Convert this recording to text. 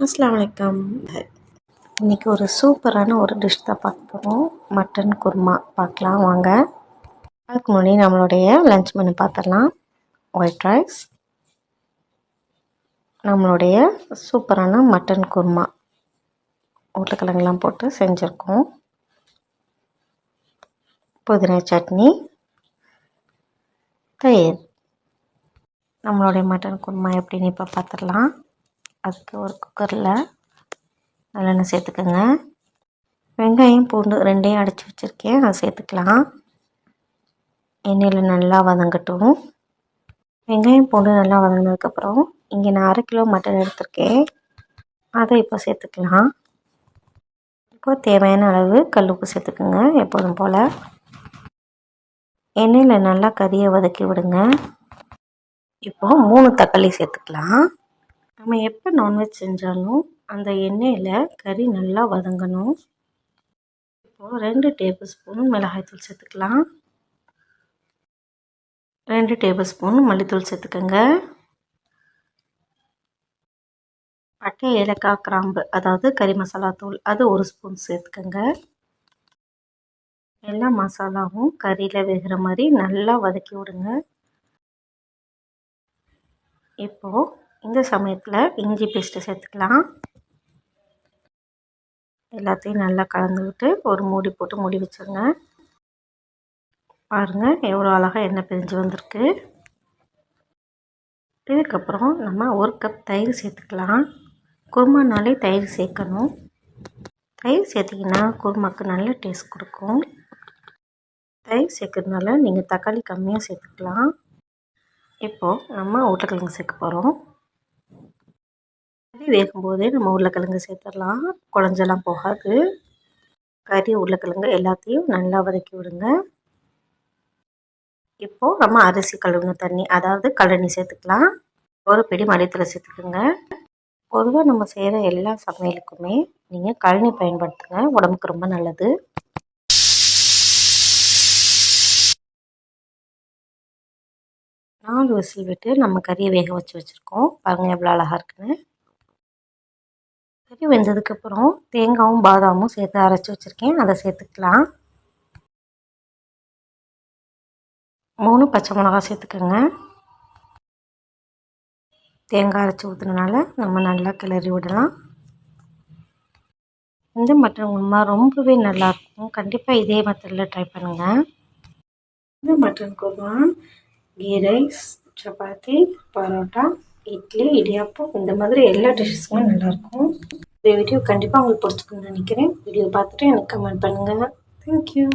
அஸ்லாம் வலைக்கம் இன்றைக்கி ஒரு சூப்பரான ஒரு டிஷ் தான் பார்க்க போகிறோம் மட்டன் குருமா. பார்க்கலாம் வாங்க. அதுக்கு முன்னாடி நம்மளுடைய லன்ச் மெனு பார்த்துடலாம். ஒயிட் ரைஸ் நம்மளுடைய சூப்பரான மட்டன் குருமா. உருளைக்கிழங்குலாம் போட்டு செஞ்சுருக்கோம். புதினா சட்னி. தயிர். நம்மளுடைய மட்டன் குருமா எப்படின்னு இப்போ பார்த்துடலாம். அதுக்கு ஒரு குக்கரில் நல்லெண்ணெய் சேர்த்துக்கோங்க. வெங்காயம் பூண்டு ரெண்டையும் அடைச்சி வச்சுருக்கேன். அதை சேர்த்துக்கலாம். எண்ணெயில் நல்லா வதங்கட்டும். வெங்காயம் பூண்டு நல்லா வதங்கினதுக்கப்புறம் இங்கே நான் அரை கிலோ மட்டன் எடுத்திருக்கேன். அதை இப்போ சேர்த்துக்கலாம். இப்போ தேவையான அளவு கல் உப்பு சேர்த்துக்குங்க எப்போதும் போல். எண்ணெயில் நல்லா கறியை வதக்கி விடுங்க. இப்போ மூணு தக்காளி சேர்த்துக்கலாம். நம்ம எப்போ நான்வெஜ் செஞ்சாலும் அந்த எண்ணெயில் கறி நல்லா வதங்கணும். இப்போது ரெண்டு டேபிள் ஸ்பூன் மிளகாய்த்தூள் சேர்த்துக்கலாம். ரெண்டு டேபிள் ஸ்பூன் மல்லித்தூள் சேர்த்துக்கோங்க. பட்டை ஏலக்காய் கிராம்பு அதாவது கறி மசாலா தூள் அது ஒரு ஸ்பூன் சேர்த்துக்கோங்க. எல்லா மசாலாவும் கறியில் வேகிற மாதிரி நல்லா வதக்கி விடுங்க. இப்போது இந்த சமயத்தில் இஞ்சி பேஸ்ட்டு சேர்த்துக்கலாம். எல்லாத்தையும் நல்லா கலந்து விட்டு ஒரு மூடி போட்டு மூடி வச்சுருங்க. பாருங்கள் எவ்வளோ அழகாக எண்ணெய் பிரிஞ்சு வந்திருக்கு. இதுக்கப்புறம் நம்ம ஒரு கப் தயிர் சேர்த்துக்கலாம். குருமானாலே தயிர் சேர்க்கணும். தயிர் சேர்த்திங்கன்னா குருமாக்கு நல்ல டேஸ்ட் கொடுக்கும். தயிர் சேர்க்கறதுனால நீங்கள் தக்காளி கம்மியாக சேர்த்துக்கலாம். இப்போது நம்ம உருளைக்கிழங்கு சேர்க்க போகிறோம் கறி வேகும்போதே நம்ம உருளைக்கிழங்கு சேர்த்துடலாம். குழஞ்செல்லாம் போகாது. கறி உருளைக்கிழங்கு எல்லாத்தையும் நல்லா வதக்கி விடுங்க. இப்போது நம்ம அரிசி கழுவுன தண்ணி அதாவது கழனி சேர்த்துக்கலாம். ஒரு பிடி மடித்தில் சேர்த்துக்குங்க. பொதுவாக நம்ம செய்கிற எல்லா சமையலுக்குமே நீங்கள் கழனி பயன்படுத்துங்க. உடம்புக்கு ரொம்ப நல்லது. நாலு விசில் விட்டு நம்ம கறியை வேக வச்சு வச்சுருக்கோம். பாருங்கள் எவ்வளோ அழகாக இருக்குன்னு. கறி வெந்ததுக்கப்புறம் தேங்காயும் பாதாமும் சேர்த்து அரைச்சி வச்சுருக்கேன். அதை சேர்த்துக்கலாம். மூணு பச்சை மிளகா சேர்த்துக்கோங்க. தேங்காய் அரைச்சி ஊற்றுனனால நம்ம நல்லா கிளறி விடலாம். இந்த மட்டன் குருமா ரொம்பவே நல்லாயிருக்கும் கண்டிப்பாக இதே மெத்தடில் ட்ரை பண்ணுங்கள் இந்த மட்டன் குருமா கீ ரைஸ் சப்பாத்தி பரோட்டா இட்லி இடியாப்பம் இந்த மாதிரி எல்லா டிஷ்ஷஸுமே நல்லாயிருக்கும். இந்த வீடியோ கண்டிப்பாக உங்களுக்கு பிடிச்சிக்குன்னு நினைக்கிறேன். வீடியோ பார்த்துட்டு எனக்கு கமெண்ட் பண்ணுங்கள் தேங்க்யூ